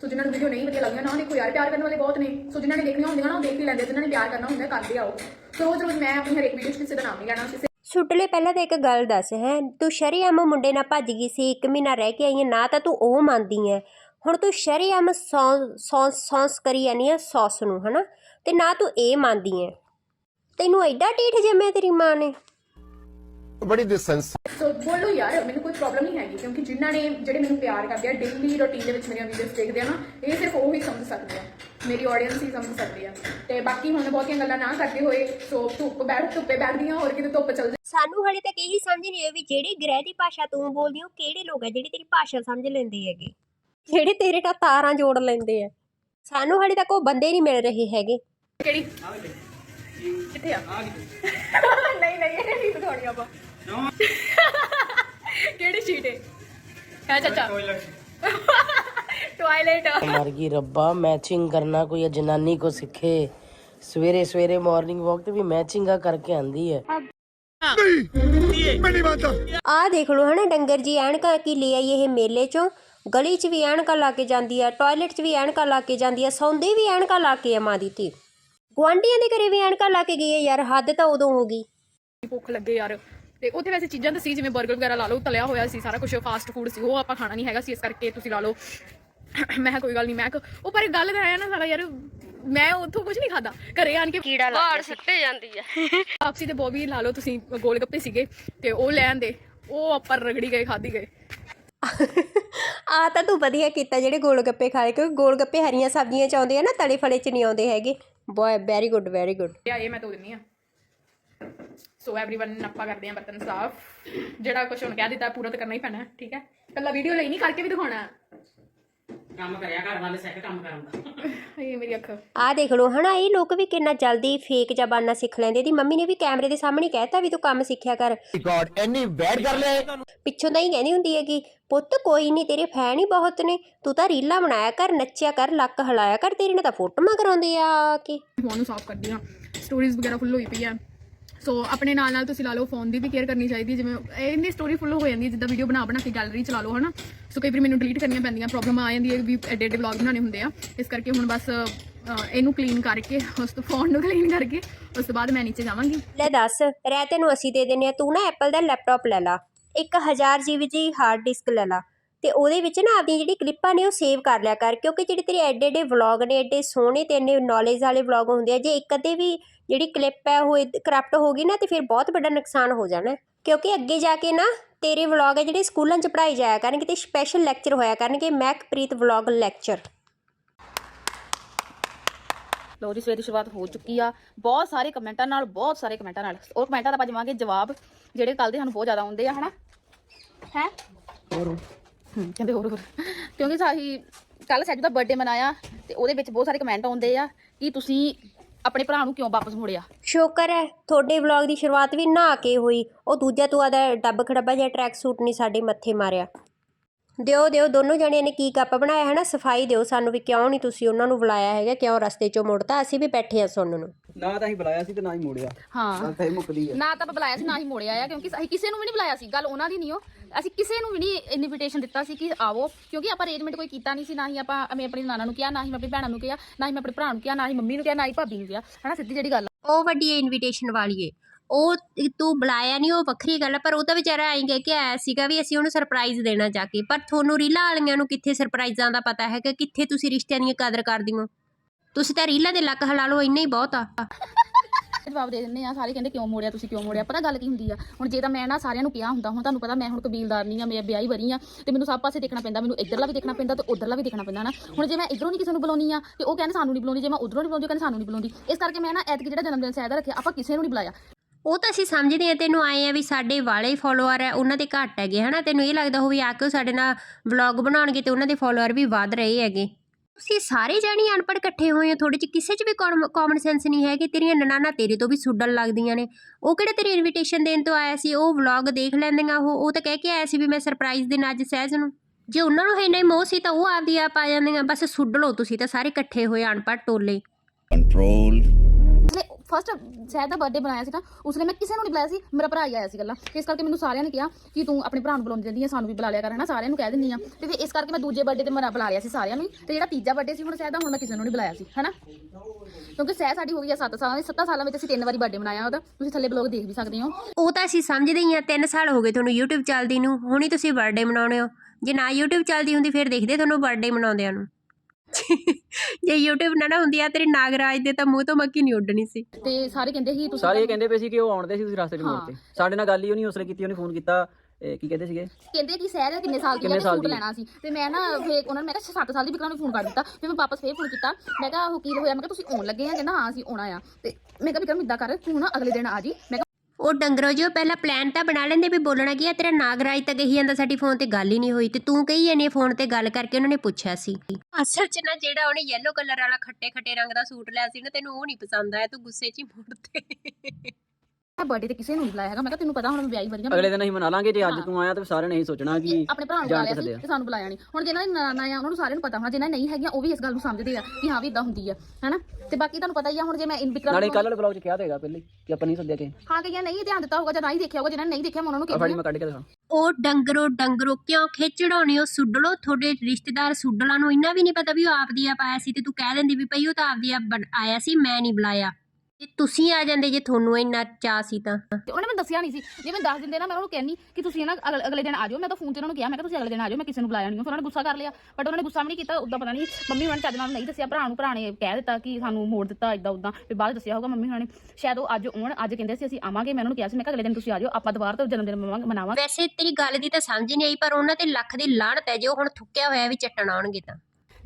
B: ਸੋ ਜਿਨ੍ਹਾਂ ਨੂੰ ਵੀਡੀਓ ਨਹੀਂ ਵਧੀਆ ਲੱਗਦੀਆਂ ਨਾ ਦੇਖੋ ਯਾਰ, ਪਿਆਰ ਕਰਨ ਵਾਲੇ ਬਹੁਤ ਨੇ। ਸੋ ਜਿਨ੍ਹਾਂ ਨੇ ਦੇਖਣੀਆਂ ਹੁੰਦੀਆਂ ਨਾ, ਉਹ ਦੇਖ ਹੀ ਲੈਂਦੇ ਜਿਨ੍ਹਾਂ ਨੇ ਪਿਆਰ ਕਰਨਾ ਹੁੰਦਾ, ਕਰਦੇ ਆਓ। ਸੋ ਰੋਜ਼ ਰੋਜ਼ ਮੈਂ ਆਪਣੀ ਹਰੇਕ ਵੀਡੀਓ 'ਚ ਕਿਸੇ ਦਾ ਨਾਮ ਨਹੀਂ ਲੈਣਾ, ਕਿਸੇ
E: ਸੁੱਡਲੇ ਪਹਿਲਾਂ ਤਾਂ ਇੱਕ ਗੱਲ ਦੱਸ, ਹੈ। ਤੂੰ ਸ਼ਰੀਆਮ ਮੁੰਡੇ ਨਾਲ ਭੱਜ ਗਈ ਸੀ, ਇੱਕ ਮਹੀਨਾ ਰਹਿ ਕੇ ਆਈ ਹੈ ਨਾ ਤਾਂ ਤੂੰ ਉਹ ਮੰਨਦੀ ਹੈ ਹੁਣ ਤੂੰ ਸ਼ਰੀਆਮ ਸੌਂਸ ਸੌਂਸ ਕਰੀ ਜਾਨੀ ਆ, ਸੌਸ ਨੂੰ, ਹਨਾ? ਤੇ ਨਾ ਤੂੰ ਇਹ ਮੰਨਦੀ ਹੈ ਤੈਨੂੰ ਐਡਾ ਢੀਠ ਜੰਮਿਆ ਤੇਰੀ ਮਾਂ ਨੇ।
F: ਬੜੀ ਡਿਸੈਂਸ
B: ਸੋ। ਫੋਲੋ ਯਾਰ ਮੈਨੂੰ ਕੋਈ ਪ੍ਰੋਬਲਮ ਨਹੀਂ ਹੈਗੀ ਕਿਉਂਕਿ ਜਿਨ੍ਹਾਂ ਨੇ ਜਿਹੜੇ ਮੈਨੂੰ ਪਿਆਰ ਕਰਦੇ ਆ ਡੇਲੀ ਰੁਟੀਨ ਦੇ ਵਿੱਚ ਮੇਰੀਆਂ ਵੀਡੀਓਜ਼ ਦੇਖਦੇ ਆ ਨਾ ਇਹ ਸਿਰਫ ਉਹ ਹੀ ਸਮਝ ਸਕਦੇ ਆ। ਮੇਰੀ ਆਡੀਅנס ਹੀ ਸਮਝ ਸਕਦੀ ਆ। ਤੇ ਬਾਕੀ ਹੁਣ ਬਹੁਤੀਆਂ ਗੱਲਾਂ ਨਾ ਕਰਦੇ ਹੋਏ ਸੋ ਧੁੱਪ ਬੈਠ ਧੁੱਪੇ ਬੈਠਦੀਆਂ ਹੋਰ ਕਿਤੇ ਧੁੱਪ ਚੱਲ
E: ਸਾਨੂੰ ਹਲੇ ਤੱਕ ਇਹੀ ਸਮਝ ਨਹੀਂ ਆਇਆ ਵੀ ਜਿਹੜੀ ਗ੍ਰਹਿ ਦੀ ਭਾਸ਼ਾ ਤੂੰ ਬੋਲਦੀ ਹੋ ਕਿਹੜੇ ਲੋਕ ਆ ਜਿਹੜੇ ਤੇਰੀ ਭਾਸ਼ਾ ਸਮਝ ਲੈਂਦੇ ਹੈਗੇ? ਜਿਹੜੇ ਤੇਰੇ ਨਾਲ ਤਾਰਾਂ ਜੋੜ ਲੈਂਦੇ ਆ। ਸਾਨੂੰ ਹਲੇ ਤੱਕ ਉਹ ਬੰਦੇ ਨਹੀਂ ਮਿਲ ਰਹੇ ਹੈਗੇ।
B: ਕਿਹੜੀ? ਕਿੱਥੇ ਆ? ਨਹੀਂ ਨਹੀਂ ਇਹ ਨਹੀਂ ਦਿਖਾਉਣੀ ਆਪਾਂ। ਕਿਹੜੀ ਸ਼ੀਟ ਹੈ ਹੈ ਚਾਚਾ? ਟਾਇਲਟ
G: ਮਰ ਗਈ ਰੱਬਾ ਮੈਚਿੰਗ ਕਰਨਾ ਕੋਈ ਜਨਾਨੀ ਕੋ ਸਿੱਖੇ। ਸਵੇਰੇ ਸਵੇਰੇ ਮਾਰਨਿੰਗ ਵਾਕ ਤੇ ਵੀ ਮੈਚਿੰਗਾ ਕਰਕੇ ਆਂਦੀ ਹੈ
E: ਆ ਦੇਖ ਲਓ ਹਨਾ ਡੰਗਰ ਜੀ ਐਨਕਾਂ ਕੀ ਲੈ ਆਈ ਇਹ ਮੇਲੇ ਚੋਂ। ਗਲੀ 'ਚ ਵੀ ਐਨਕਾਂ ਲਾ ਕੇ ਜਾਂਦੀ ਆ ਟਾਇਲਟ 'ਚ ਵੀ ਐਨਕਾਂ ਲਾ ਕੇ ਜਾਂਦੀ ਆ ਸੌਂਦੇ ਵੀ ਐਨਕਾਂ ਲਾ ਕੇ ਆ ਮਾਂ ਦੀ ਧੀ। ਗੁਆਂਢੀਆਂ ਦੇ ਘਰੇ ਵੀ ਐਨਕਾਂ ਲਾ ਕੇ ਗਈ ਆ ਯਾਰ ਹੱਦ ਤਾਂ ਉਦੋਂ ਹੋ ਗਈ।
B: ਭੁੱਖ ਲੱਗੇ ਯਾਰ। ਤੇ ਉੱਥੇ ਵੈਸੇ ਚੀਜ਼ਾਂ ਤਾਂ ਸੀ ਜਿਵੇਂ 버ਗਰ ਵਗੈਰਾ ਲਾ ਲਓ ਤਲਿਆ ਹੋਇਆ ਸੀ ਸਾਰਾ ਕੁਝ ਫਾਸਟ ਫੂਡ ਸੀ ਉਹ ਆਪਾਂ ਖਾਣਾ ਨਹੀਂ ਹੈਗਾ ਸੀ ਇਸ ਕਰਕੇ ਤੁਸੀਂ ਲਾ ਲਓ। ਮੈਂ ਕਿਹਾ ਕੋਈ ਗੱਲ ਨਹੀਂ ਮੈਂ ਕਿਹਾ ਉਹ ਪਰ ਗੱਲ ਤਾਂ ਹੈ ਨਾ ਸਾਰਾ ਯਾਰ ਮੈਂ ਉੱਥੋਂ ਕੁਝ ਨਹੀਂ ਖਾਦਾ ਘਰੇ ਆਣ ਕੇ ਕੀੜਾ ਲੱਗ ਸੱਟੇ ਜਾਂਦੀ ਹੈ ਆਪਸੀ ਤੇ ਬੋਬੀ ਲਾ ਲਓ ਤੁਸੀਂ ਗੋਲ ਗੱਪੇ ਸੀਗੇ ਤੇ ਉਹ ਲੈ ਆਂਦੇ ਉਹ ਆਪਾਂ ਰਗੜੀ ਗਏ ਖਾਦੀ ਗਏ।
E: ਆ ਤਾਂ ਤੂੰ ਵਧੀਆ ਕੀਤਾ ਜਿਹੜੇ ਗੋਲ ਗੱਪੇ ਖਾ ਲਏ ਕਿਉਂਕਿ ਗੋਲ ਗੱਪੇ ਹਰੀਆਂ ਸਬਜ਼ੀਆਂ ਚ ਆਉਂਦੇ ਆ ਨਾ ਤਲੇ ਫਲੇ ਚ ਨਹੀਂ ਆਉਂਦੇ ਹੈਗੇ। ਬੋਏ ਵੈਰੀ ਗੁੱਡ ਵੈਰੀ ਗੁੱਡ
B: ਤੇ ਇਹ ਮੈਂ ਧੋ ਦਿੰਨੀ ਆ। ਸੋ एवरीवन ਆਪਾਂ ਕਰਦੇ ਆ ਬਰਤਨ ਸਾਫ ਜਿਹੜਾ ਕੁਝ ਹੁਣ ਕਹਿ ਦਿੱਤਾ ਪੂਰਾ ਤਾਂ ਕਰਨਾ ਹੀ ਪੈਣਾ ਹੈ, ਠੀਕ ਹੈ ਕੱਲਾ ਵੀਡੀਓ ਲਈ ਨਹੀਂ ਕਰਕੇ ਵੀ ਦਿਖਾਉਣਾ ਹੈ।
A: ਕੰਮ ਕਰਿਆ ਘਰ ਵਾਲੇ ਸਿੱਖ ਕੰਮ ਕਰਨ ਦਾ
B: ਇਹ ਮੇਰੀ ਅੱਖ
E: ਆ ਦੇਖ ਲਓ ਹਨਾ ਇਹ ਲੋਕ ਵੀ ਕਿੰਨਾ ਜਲਦੀ ਫੇਕ ਜਾਂ ਬਣਨਾ ਸਿੱਖ ਲੈਂਦੇ ਦੀ ਮੰਮੀ ਨੇ ਵੀ ਕੈਮਰੇ ਦੇ ਸਾਹਮਣੇ ਕਹਿਤਾ ਵੀ ਤੂੰ ਕੰਮ ਸਿੱਖਿਆ ਕਰ
F: गॉड एनी बैड कर ले
E: ਪਿੱਛੋਂ ਤਾਂ ਹੀ ਕਹਿੰਦੀ ਹੁੰਦੀ ਹੈ ਕਿ ਪੁੱਤ ਕੋਈ ਨਹੀਂ ਤੇਰੇ ਫੈਨ ਹੀ ਬਹੁਤ ਨੇ ਤੂੰ ਤਾਂ ਰੀਲਾਂ ਬਣਾਇਆ ਕਰ ਨੱਚਿਆ ਕਰ ਲੱਕ ਹਿਲਾਇਆ ਕਰ ਤੇਰੇ ਨਾਲ ਤਾਂ ਫੋਟੋਆਂ ਕਰਾਉਂਦੇ ਆ ਆ ਕੇ
B: ਫੋਨ ਨੂੰ ਸਾਫ਼ ਕਰਦੀ ਆ ਸਟੋਰੀਜ਼ ਵਗੈਰਾ ਫੁੱਲ ਹੋਈ ਪਈ ਆ ਸੋ ਆਪਣੇ ਨਾਲ ਨਾਲ ਤੁਸੀਂ ਲਾ ਲਓ ਫੋਨ ਦੀ ਵੀ ਕੇਅਰ ਕਰਨੀ ਚਾਹੀਦੀ ਜਿਵੇਂ ਇਹਦੀ ਸਟੋਰੀ ਫੁੱਲ ਹੋ ਜਾਂਦੀ ਜਿੱਦਾਂ ਵੀਡੀਓ ਬਣਾ ਬਣਾ ਕੇ ਗੈਲਰੀ ਚਲਾ ਲਓ, ਹਨਾ? ਸੋ ਕਈ ਵਾਰ ਮੈਨੂੰ ਡਿਲੀਟ ਕਰਨੀਆਂ ਪੈਂਦੀਆਂ ਪ੍ਰੋਬਲਮ ਆ ਜਾਂਦੀ ਹੈ ਵੀ ਐਡੇ ਐਡੇ ਵਲੌਗ ਬਣਾਉਣੇ ਹੁੰਦੇ ਆ। ਇਸ ਕਰਕੇ ਹੁਣ ਬਸ ਇਹਨੂੰ ਕਲੀਨ ਕਰਕੇ, ਉਸ ਤੋਂ ਫੋਨ ਨੂੰ ਕਲੀਨ ਕਰਕੇ, ਉਸ ਤੋਂ ਬਾਅਦ ਮੈਂ ਨੀਚੇ ਜਾਵਾਂਗੀ।
E: ਲੈ ਦੱਸ, ਰਹਿ ਤੈਨੂੰ ਅਸੀਂ ਦੇ ਦਿੰਨੇ ਆ ਤੂੰ ਨਾ ਐਪਲ ਦਾ ਲੈਪਟਾਪ ਲੈ ਲਾ। ਇੱਕ 1000 ਜੀਬੀ ਦੀ ਹਾਰਡ ਡਿਸਕ ਲੈ ਲਾ। ਤੇ ਉਹਦੇ ਵਿੱਚ ਨਾ ਆਪਦੀਆਂ ਜਿਹੜੀ ਕਲਿੱਪਾਂ ਨੇ ਉਹ ਸੇਵ ਕਰ ਲਿਆ ਕਰ ਕਿਉਂਕਿ ਜਿਹੜੇ ਤੇਰੇ ਐਡੇ ਐਡੇ ਵਲੌਗ ਨੇ ਐਡੇ ਸੋਹਣੇ ਤੇ ਇੰਨੇ ਨੌਲੇਜ ਵਾਲੇ ਵਲੌਗ ਹੁੰਦੇ ਆ ਜੇ ਇੱਕ ਅੱਧੇ ਵੀ ਜਿਹੜੀ ਕਲਿੱਪ ਹੈ ਉਹ ਕਰਪਟ ਹੋ ਗਈ ਨਾ ਤੇ ਫਿਰ ਬਹੁਤ ਵੱਡਾ ਨੁਕਸਾਨ ਹੋ ਜਾਣਾ। ਕਿਉਂਕਿ ਅੱਗੇ ਜਾ ਕੇ ਨਾ ਤੇਰੇ ਵਲੌਗ ਹੈ ਜਿਹੜੇ ਸਕੂਲਾਂ 'ਚ ਪੜ੍ਹਾਏ ਜਾਇਆ ਕਰਨਗੇ ਤੇ ਸਪੈਸ਼ਲ ਲੈਕਚਰ ਹੋਇਆ ਕਰਨਗੇ ਮੈਕਪ੍ਰੀਤ ਵਲੌਗ ਲੈਕਚਰ
H: ਲੋ ਜੀ ਸਵੇਰ ਦੀ ਸ਼ੁਰੂਆਤ ਹੋ ਚੁੱਕੀ ਆ। ਬਹੁਤ ਸਾਰੇ ਕਮੈਂਟਾਂ ਨਾਲ ਬਹੁਤ ਸਾਰੇ ਕਮੈਂਟਾਂ ਨਾਲ। ਉਹ ਕਮੈਂਟਾਂ ਦਾ ਆਪਾਂ ਦੇਵਾਂਗੇ ਜਵਾਬ ਜਿਹੜੇ ਕੱਲ ਦੇ ਸਾਨੂੰ ਬਹੁਤ ਜ਼ਿਆਦਾ ਆਉਂਦੇ ਆ ਹਨਾ? ਹੈ? ਹੋਰ? ਹੂੰ ਕਹਿੰਦੇ ਹੋਰ ਹੋਰ। ਕਿਉਂਕਿ ਸਾਹੀ ਕੱਲ ਸੈਜੂ ਦਾ ਬਰਥਡੇ ਮਨਾਇਆ ਤੇ ਉਹਦੇ ਵਿੱਚ ਬਹੁਤ ਸਾਰੇ ਕਮੈਂਟ ਆਉਂਦੇ ਆ ਕਿ ਤੁਸੀਂ ਆਪਣੇ ਭਰਾ ਨੂੰ ਕਿਉਂ ਵਾਪਸ ਮੋੜਿਆ?
E: ਸ਼ੁਕਰ ਹੈ, ਤੁਹਾਡੇ ਵਲੌਗ ਦੀ ਸ਼ੁਰੂਆਤ ਵੀ ਨਹਾ ਕੇ ਹੋਈ। ਉਹ ਦੂਜਾ ਤੂੰ ਆਦਾ ਡੱਬ ਖੜੱਬਾ ਜਿਹਾ ਟਰੈਕ ਸੂਟ ਨਹੀਂ ਸਾਡੇ ਮੱਥੇ ਮਾਰਿਆ। ਦਿਓ ਦਿਓ ਦੋਨੋਂ ਜਣਿਆਂ ਨੇ ਕੀ ਕੱਪ ਬਣਾਇਆ ਹੈ ਨਾ? ਸਫ਼ਾਈ ਦਿਓ ਸਾਨੂੰ ਵੀ ਕਿਉਂ ਨਹੀਂ ਤੁਸੀਂ ਉਹਨਾਂ ਨੂੰ ਬੁਲਾਇਆ ਹੈਗਾ? ਕਿਉਂ ਰਸਤੇ 'ਚੋਂ ਮੁੜਤਾ? ਅਸੀਂ ਵੀ ਬੈਠੇ ਆ ਸੁਣਨ ਨੂੰ।
A: ਨਾ ਤਾਂ ਅਸੀਂ ਬੁਲਾਇਆ ਸੀ ਤੇ ਨਾ ਹੀ ਮੋੜਿਆ।
H: ਹਾਂ।
A: ਤਾਂ ਇਹ ਮੁੱਕਦੀ ਹੈ
H: ਨਾ ਤਾਂ ਬੁਲਾਇਆ ਸੀ ਨਾ ਹੀ ਮੋੜਿਆ ਆ ਕਿਉਂਕਿ ਅਸੀਂ ਕਿਸੇ ਨੂੰ ਵੀ ਨਹੀਂ ਬੁਲਾਇਆ ਸੀ। ਗੱਲ ਉਹਨਾਂ ਦੀ ਨਹੀਂ ਉਹ। ਅਸੀਂ ਕਿਸੇ ਨੂੰ ਵੀ ਨਹੀਂ ਇਨਵੀਟੇਸ਼ਨ ਦਿੱਤਾ ਸੀ ਕਿ ਆਵੋ ਕਿਉਂਕਿ ਆਪਾਂ ਅਰੇਂਜਮੈਂਟ ਕੋਈ ਕੀਤਾ ਨਹੀਂ ਸੀ ਨਾ ਹੀ ਆਪਾਂ ਮੈਂ ਆਪਣੀ ਨਾਨਾ ਨੂੰ ਕਿਹਾ ਨਾ ਹੀ ਮੈਂ ਆਪਣੀ ਭੈਣਾਂ ਨੂੰ ਕਿਹਾ ਨਾ ਹੀ ਮੈਂ ਆਪਣੇ ਭਰਾ ਨੂੰ ਕਿਹਾ ਨਾ ਹੀ ਮੰਮੀ ਨੂੰ ਕਿਹਾ ਨਾ ਹੀ ਭਾਬੀ ਨੂੰ ਕਿਹਾ। ਹਨਾ ਸਿੱਧੀ ਜਿਹੜੀ ਗੱਲ ਆ।
E: ਉਹ ਵੱਡੀ ਇਨਵੀਟੇਸ਼ਨ ਵਾਲੀ ਏ। ਉਹ ਤੂੰ ਬੁਲਾਇਆ ਨਹੀਂ ਉਹ ਵੱਖਰੀ ਗੱਲ ਹੈ ਪਰ ਉਹ ਤਾਂ ਵਿਚਾਰਾ ਐਂ ਕਹਿ ਕੇ ਆਇਆ ਸੀਗਾ ਵੀ ਅਸੀਂ ਉਹਨੂੰ ਸਰਪ੍ਰਾਈਜ਼ ਦੇਣਾ ਜਾ ਕੇ। ਪਰ ਤੁਹਾਨੂੰ ਰੀਲਾਂ ਵਾਲੀਆਂ ਨੂੰ ਕਿੱਥੇ ਸਰਪ੍ਰਾਈਜ਼ਾਂ ਦਾ ਪਤਾ ਹੈਗਾ? ਕਿੱਥੇ ਤੁਸੀਂ ਰਿਸ਼ਤਿਆਂ ਦੀ ਕਦਰ ਕਰਦੇ ਹੋ? ਤੁਸੀਂ ਤਾਂ ਰੀਲਾਂ ਦੇ ਲੱਕ ਹਲਾ ਲਓ, ਇੰਨਾ ਹੀ ਬਹੁਤ ਆ।
H: ਜਵਾਬ ਦੇ ਦਿੰਦੇ ਆ, ਸਾਰੇ ਕਹਿੰਦੇ ਕਿਉਂ ਮੋੜਿਆ, ਤੁਸੀਂ ਕਿਉਂ ਮੋੜਿਆ? ਪਤਾ ਗੱਲ ਕੀ ਹੁੰਦੀ ਆ? ਹੁਣ ਜੇ ਤਾਂ ਮੈਂ ਨਾ ਸਾਰਿਆਂ ਨੂੰ ਕਿਹਾ ਹੁੰਦਾ, ਹੁਣ ਤੁਹਾਨੂੰ ਪਤਾ ਮੈਂ ਹੁਣ ਕਬੀਲਦਾਰ ਨਹੀਂ ਆ, ਮੈਂ ਵਿਆਹੀ ਵਰੀ ਆ, ਤੇ ਮੈਨੂੰ ਸਭ ਪਾਸੇ ਦੇਖਣਾ ਪੈਂਦਾ, ਮੈਨੂੰ ਇੱਧਰਲਾ ਵੀ ਦੇਖਣਾ ਪੈਂਦਾ ਤੇ ਉੱਧਰਲਾ ਵੀ ਦੇਖਣਾ ਪੈਂਦਾ ਨਾ ਹੁਣ ਜੇ ਮੈਂ ਇੱਧਰੋਂ ਨਹੀਂ ਕਿਸੇ ਨੂੰ ਬੁਲਾਉਣੀ ਆ, ਤੇ ਉਹ ਕਹਿੰਦੇ ਸਾਨੂੰ ਨਹੀਂ ਬੁਲਾਉਂਦੀ ਜੇ ਮੈਂ ਉੱਧਰੋਂ ਨਹੀਂ ਬੁਲਾਉਂਦੀ ਕਹਿੰਦੇ ਸਾਨੂੰ ਨਹੀਂ ਬੁਲਾਉਂਦੀ। ਇਸ ਕਰਕੇ ਮੈਂ ਨਾ ਐਤਕੀ ਜਿਹੜਾ ਜਨਮ ਦਿਨ ਸਾਇਦਾ ਰੱਖਿਆ, ਆਪਾਂ ਕਿਸੇ ਨੂੰ ਨਹੀਂ ਬੁਲਾਇਆ।
E: ਉਹ ਤਾਂ ਅਸੀਂ ਸਮਝਦੇ ਆ ਤੈਨੂੰ ਆਏ ਆ ਵੀ ਸਾਡੇ ਵਾਲੇ ਫਾਲੋਅਰ ਆ, ਉਹਨਾਂ ਦੇ ਘੱਟ ਹੈਗੇ, ਹਨਾ? ਤੈਨੂੰ ਇਹ ਲੱਗਦਾ ਹੋਵੇ ਆ ਕੇ ਉਹ ਸਾਡੇ ਨਾਲ ਵਲੌਗ ਬਣਾਉਣਗੇ ਤੇ ਉਹਨਾਂ ਦੇ ਫਾਲੋਅਰ ਵੀ ਵੱਧ ਰਹੇ ਹੈਗੇ। ਤੁਸੀਂ ਸਾਰੇ ਜਾਣੀ ਅਨਪੜ੍ਹ ਇਕੱਠੇ ਹੋਏ ਹੋ ਤੁਹਾਡੇ ਚ ਕਿਸੇ ਚ ਵੀ ਕਾਮਨ ਸੈਂਸ ਨਹੀਂ ਹੈਗੇ, ਤੇਰੀਆਂ ਨਨਾਣਾ ਤੇਰੇ ਤੋਂ ਵੀ ਸੁੱਡਣ ਲੱਗਦੀਆਂ ਨੇ। ਉਹ ਕਿਹੜੇ ਤੇਰੀ ਇਨਵੀਟੇਸ਼ਨ ਦੇਣ ਤੋਂ ਆਇਆ ਸੀ? ਉਹ ਵਲੌਗ ਦੇਖ ਲੈਂਦੀਆਂ, ਉਹ ਉਹ ਤਾਂ ਕਹਿ ਕੇ ਆਇਆ ਸੀ ਵੀ ਮੈਂ ਸਰਪ੍ਰਾਈਜ਼ ਦੇਣਾ ਅੱਜ ਸਹਿਜ ਨੂੰ। ਜੇ ਉਹਨਾਂ ਨੂੰ ਇੰਨਾ ਹੀ ਮੋਹ ਸੀ ਤਾਂ ਉਹ ਆਪਦੀ ਆਪ ਆ ਜਾਂਦੀਆਂ, ਬਸ ਸੁੱਡ ਲਓ ਤੁਸੀਂ ਤਾਂ ਸਾਰੇ ਇਕੱਠੇ ਹੋਏ, ਅਨਪੜ੍ਹ ਟੋਲੇ।
H: ਉਸਨੇ ਫਸਟ ਸ਼ਾਇਦ ਦਾ ਬਰਥਡੇ ਬਣਾਇਆ ਸੀ ਨਾ ਉਸਨੇ ਮੈਂ ਕਿਸੇ ਨੂੰ ਨਹੀਂ ਬੁਲਾਇਆ ਸੀ, ਮੇਰਾ ਭਰਾ ਹੀ ਆਇਆ ਸੀ ਗੱਲਾਂ ਇਸ ਕਰਕੇ ਮੈਨੂੰ ਸਾਰਿਆਂ ਨੇ ਕਿਹਾ ਕਿ ਤੂੰ ਆਪਣੇ ਭਰਾ ਨੂੰ ਬੁਲਾਉਂਦੀ ਜਾਂਦੀ ਹੈ ਸਾਨੂੰ ਵੀ ਬੁਲਾ ਲਿਆ ਕਰ, ਹਨਾ? ਸਾਰਿਆਂ ਨੂੰ ਕਹਿ ਦਿੰਦੀ ਆ। ਤੇ ਫਿਰ ਇਸ ਕਰਕੇ ਮੈਂ ਦੂਜੇ ਬਰਥਡੇ ਤੇ ਮਨਾ ਬੁਲਾ ਲਿਆ ਸੀ ਸਾਰਿਆਂ ਨੂੰ ਹੀ। ਤੇ ਜਿਹੜਾ ਤੀਜਾ ਬਰਥਡੇ ਸੀ, ਹੁਣ ਸ਼ਾਇਦ ਹੁਣ ਮੈਂ ਕਿਸੇ ਨੂੰ ਨਹੀਂ ਬੁਲਾਇਆ ਸੀ, ਹਨਾ? ਕਿਉਂਕਿ ਸਹਿ ਸਾਡੀ ਹੋ ਗਈ ਆ 7 ਸਾਲਾਂ ਦੀ 7 ਸਾਲਾਂ ਵਿੱਚ ਅਸੀਂ ਤਿੰਨ ਵਾਰੀ ਬਰਥਡੇ ਮਨਾਇਆ ਉਹਦਾ। ਤੁਸੀਂ ਥੱਲੇ ਬਲੌਗ ਦੇਖ ਵੀ ਸਕਦੇ ਹੋ।
E: ਉਹ ਤਾਂ ਅਸੀਂ ਸਮਝਦੇ ਹੀ ਆ 3 ਸਾਲ ਹੋ ਗਏ ਤੁਹਾਨੂੰ YouTube ਚੱਲਦੀ ਨੂੰ, ਹੁਣੀ ਤੁਸੀਂ ਬਰਥਡੇ ਮਨਾਉਣੇ ਹੋ। ਜੇ ਨਾ YouTube ਚੱਲਦੀ ਹੁੰਦੀ, ਫਿਰ ਦੇਖਦੇ ਤੁਹਾਨੂੰ ਬਰਥਡੇ ਮਨਾਉਂਦਿਆਂ ਨੂੰ। ਜੇ YouTube ਨਾ ਨਾ ਹੁੰਦੀ ਆ ਤੇਰੀ ਨਾਗਰਾਜ ਦੇ ਤਾਂ ਮੂੰਹ ਤੋਂ ਮੱਕੀ ਨਹੀਂ ਉੱਡਣੀ ਸੀ।
H: ਤੇ ਸਾਰੇ ਕਹਿੰਦੇ ਸੀ ਤੁਸੀਂ
A: ਸਾਰੇ ਇਹ ਕਹਿੰਦੇ ਪਏ ਸੀ ਕਿ ਉਹ ਆਉਣਦੇ ਸੀ ਤੁਸੀਂ ਰਸਤੇ 'ਚ। ਮੋੜ ਤੇ ਸਾਡੇ ਨਾਲ ਗੱਲ ਹੀ ਉਹਨੇ ਉਸਲੇ ਕੀਤੀ ਉਹਨੇ ਫੋਨ ਕੀਤਾ ਇਹ ਕੀ ਕਹਿੰਦੇ ਸੀਗੇ?
H: ਕਹਿੰਦੇ ਕਿ ਸਹਿਰ ਦਾ ਕਿੰਨੇ ਸਾਲ ਦੀ
A: ਕਿੰਨੇ
H: ਹੈ
A: ਸਾਲ
H: ਸੂਟ
A: ਦੀ?
H: ਲੈਣਾ ਸੀ। ਤੇ ਮੈਂ ਨਾ ਫੇਰ ਉਹਨਾਂ ਨੇ ਮੈਂ ਕਿਹਾ 7 ਸਾਲ ਦੀ ਵਿਕਰਾਂ ਨੂੰ ਫੋਨ ਕਰ ਦਿੱਤਾ। ਫਿਰ ਮੈਂ ਵਾਪਸ ਫੇਰ ਫੋਨ ਕੀਤਾ। ਮੈਂ ਕਿਹਾ ਉਹ ਕੀ ਹੋਇਆ? ਮੈਂ ਕਿਹਾ ਤੁਸੀਂ ਆਉਣ ਲੱਗੇ ਆ? ਕਹਿੰਦਾ ਹਾਂ ਅਸੀਂ ਆਉਣਾ ਆ। ਤੇ ਮੈਂ ਕਿਹਾ ਵਿਕਰਮ ਇਦਾਂ ਕਰ ਤੂੰ ਨਾ ਅਗਲੇ ਦਿਨ ਆ ਜੀ ਮੈਂ ਕਿਹਾ
E: ਉਹ ਡੰਗਰੋ ਜਿਹਾ ਪਹਿਲਾਂ ਪਲਾਨ ਤਾਂ ਬਣਾ ਲੈਂਦੇ ਵੀ ਬੋਲਣਾ ਕੀ ਆ ਤੇਰਾ ਨਾਗਰਾਜ ਤਾਂ ਕਹੀ ਜਾਂਦਾ ਸਾਡੀ ਫੋਨ ਤੇ ਗੱਲ ਹੀ ਨਹੀਂ ਹੋਈ ਤੇ ਤੂੰ ਕਹੀ ਜਾਨੀ ਫੋਨ ਤੇ ਗੱਲ ਕਰਕੇ ਉਹਨਾਂ ਨੇ ਪੁੱਛਿਆ ਸੀ। ਅਸਲ 'ਚ ਨਾ ਜਿਹੜਾ ਉਹਨੇ ਯੈਲੋ ਕਲਰ ਵਾਲਾ ਖੱਟੇ ਖੱਟੇ ਰੰਗ ਦਾ ਸੂਟ ਲਿਆ ਸੀ ਨਾ ਤੈਨੂੰ ਉਹ ਨਹੀਂ ਪਸੰਦ ਆਇਆ ਤੂੰ ਗੁੱਸੇ 'ਚ ਹੀ ਮੁੜਤੇ।
H: ਬਰਥਡੇ ਤੇ ਕਿਸੇ ਨੂੰ ਨਹੀਂ ਬੁਲਾਇਆ ਹੈਗਾ। ਮੈਂ ਕਿਹਾ ਤੈਨੂੰ ਪਤਾ ਹੁਣ ਮੈਂ ਵਿਆਹੀ ਵਰੀ ਆ
A: ਅਗਲੇ ਦਿਨ ਅਸੀਂ ਮਨਾ ਲਾਂਗੇ ਜੇ ਅੱਜ। ਤੂੰ ਆਇਆ ਤਾਂ ਸਾਰਿਆਂ ਨੇ ਇਹੀ ਸੋਚਣਾ ਕਿ
H: ਆਪਣੇ ਭਰਾ ਨੂੰ
A: ਜਾਣ
H: ਬੁਲਾ
A: ਕੇ
H: ਲਿਆ ਸੀ
A: ਸੱਦਿਆ
H: ਤੇ ਸਾਨੂੰ ਬੁਲਾਇਆ ਨਹੀਂ ਹੁਣ ਜਿਹਨਾਂ ਦੇ ਨਾਨਾ ਆ ਉਹਨਾਂ ਨੂੰ ਸਾਰਿਆਂ ਨੂੰ ਪਤਾ ਹੋਣਾ ਜਿਹਨਾਂ ਨਹੀਂ ਹੈਗੀਆਂ ਉਹ ਵੀ ਇਸ ਗੱਲ ਨੂੰ ਸਮਝਦੇ ਆ ਕਿ ਹਾਂ ਵੀ ਇਦਾਂ ਹੁੰਦੀ ਆ ਹੈਨਾ? ਤੇ ਬਾਕੀ ਤੁਹਾਨੂੰ ਪਤਾ ਹੀ ਆ ਹੁਣ ਜੇ ਮੈਂ ਇਨ ਵਿਕਰਮ
A: ਨਾਲੇ
H: ਨੂੰ-
A: ਕੱਲ ਵਾਲੇ ਵਲੌਗ 'ਚ ਕਿਹਾ ਦੇਗਾ ਪਹਿਲੇ ਕਿ ਆਪਾਂ ਨਹੀਂ ਸੱਦਿਆ ਕਿ
H: ਹਾਂ ਕਈਆਂ ਨਹੀਂ ਧਿਆਨ ਦਿੱਤਾ ਹੋਊਗਾ ਜਾਂ ਨਹੀਂ ਦੇਖਿਆ ਹੋਊਗਾ ਜਿਹਨਾਂ ਨੇ ਨਹੀਂ ਦੇਖਿਆ ਮੈਂ ਉਹਨਾਂ ਨੂੰ
A: ਆ। ਫੜੀ ਮੈਂ ਕੱਢ ਕੇ ਦਿਖਾ।
E: ਉਹ ਡੰਗਰੋ ਡੰਗਰੋ ਕਿਉਂ ਖਿੱਚੜਾਉਣੀ ਉਹ ਸੁੱਡ ਲੋ ਤੁਹਾਡੇ ਰਿਸ਼ਤੇਦਾਰ ਸੁੱਡਲਾਂ ਨੂੰ ਇੰਨਾ ਵੀ ਨਹੀਂ ਪਤਾ ਵੀ ਉਹ ਆਪਦੀ ਆਪ ਆਇਆ ਸੀ ਤੇ ਤੂੰ ਕਹਿ ਦਿੰਦੀ ਵੀ ਭਈ ਉਹ ਤਾਂ ਆਪਦੀ ਆਪ ਆਇਆ ਸੀ ਮੈਂ ਨਹੀਂ ਬੁਲਾਇਆ। ਤੇ ਤੁਸੀਂ ਆ ਜਾਂਦੇ ਜੇ ਤੁਹਾਨੂੰ ਇੰਨਾ ਚਾਅ ਸੀ ਤਾਂ।
H: ਤੇ ਉਹਨੇ ਮੈਨੂੰ ਦੱਸਿਆ ਨਹੀਂ ਸੀ। ਜੇ ਮੈਂ ਦੱਸ ਦਿੰਦੇ ਨਾ ਮੈਂ ਉਹਨੂੰ ਕਹਿੰਨੀ ਕਿ ਤੁਸੀਂ ਨਾ ਅਗਲ- ਅਗਲੇ ਦਿਨ ਆ ਜਾਓ ਮੈਂ ਤਾਂ ਫੋਨ ਤੇ ਉਹਨਾਂ ਨੂੰ ਕਿਹਾ ਮੈਂ ਕਿਹਾ ਤੁਸੀਂ ਅਗਲੇ ਦਿਨ ਆ ਜਾਓ ਮੈਂ ਕਿਸੇ ਨੂੰ ਬੁਲਾਇਆ ਨਹੀਂ ਫਿਰ ਉਹਨਾਂ ਨੇ ਗੁੱਸਾ ਕਰ ਲਿਆ। ਬਟ ਉਹਨਾਂ ਨੇ ਗੁੱਸਾ ਵੀ ਨਹੀਂ ਕੀਤਾ। ਉਦਾਂ ਪਤਾ ਨਹੀਂ ਮੰਮੀ ਉਹਨਾਂ ਨੇ ਚੱਜ ਨਾਲ ਨਹੀਂ ਦੱਸਿਆ। ਭਰਾ ਨੂੰ ਭਰਾ ਨੇ ਕਹਿ ਦਿੱਤਾ ਕਿ ਸਾਨੂੰ ਮੋੜ ਦਿੱਤਾ ਇਦਾਂ ਉਦਾਂ ਫਿਰ ਬਾਅਦ 'ਚ ਦੱਸਿਆ ਹੋਊਗਾ ਮੰਮੀ ਉਹਨਾਂ ਨੇ। ਸ਼ਾਇਦ ਉਹ ਅੱਜ ਆਉਣ ਅੱਜ ਕਹਿੰਦੇ ਸੀ ਅਸੀਂ ਆਵਾਂਗੇ। ਮੈਂ ਉਹਨਾਂ ਨੂੰ ਕਿਹਾ ਸੀ ਮੈਂ ਕਿਹਾ ਅਗਲੇ ਦਿਨ ਤੁਸੀਂ ਆ ਜਾਓ ਆਪਾਂ ਦੁਬਾਰਾ ਤੋਂ ਜਨਮ ਦਿਨ ਮਨਾਵਾਂਗੇ ਮਨਾਵਾਂਗੇ।
E: ਵੈਸੇ ਤੇਰੀ ਗੱਲ ਦੀ ਤਾਂ ਸਮਝ ਨਹੀਂ ਆਈ ਪਰ ਉਹਨਾਂ ਤੇ ਲੱਖ ਦੀ ਲਾਹਣਤ ਹੈ ਜੇ ਉਹ ਹੁਣ ਥੁੱਕਿਆ ਹੋਇਆ ਵੀ ਚੱਟਣ ਆਉਣਗੇ ਤਾਂ।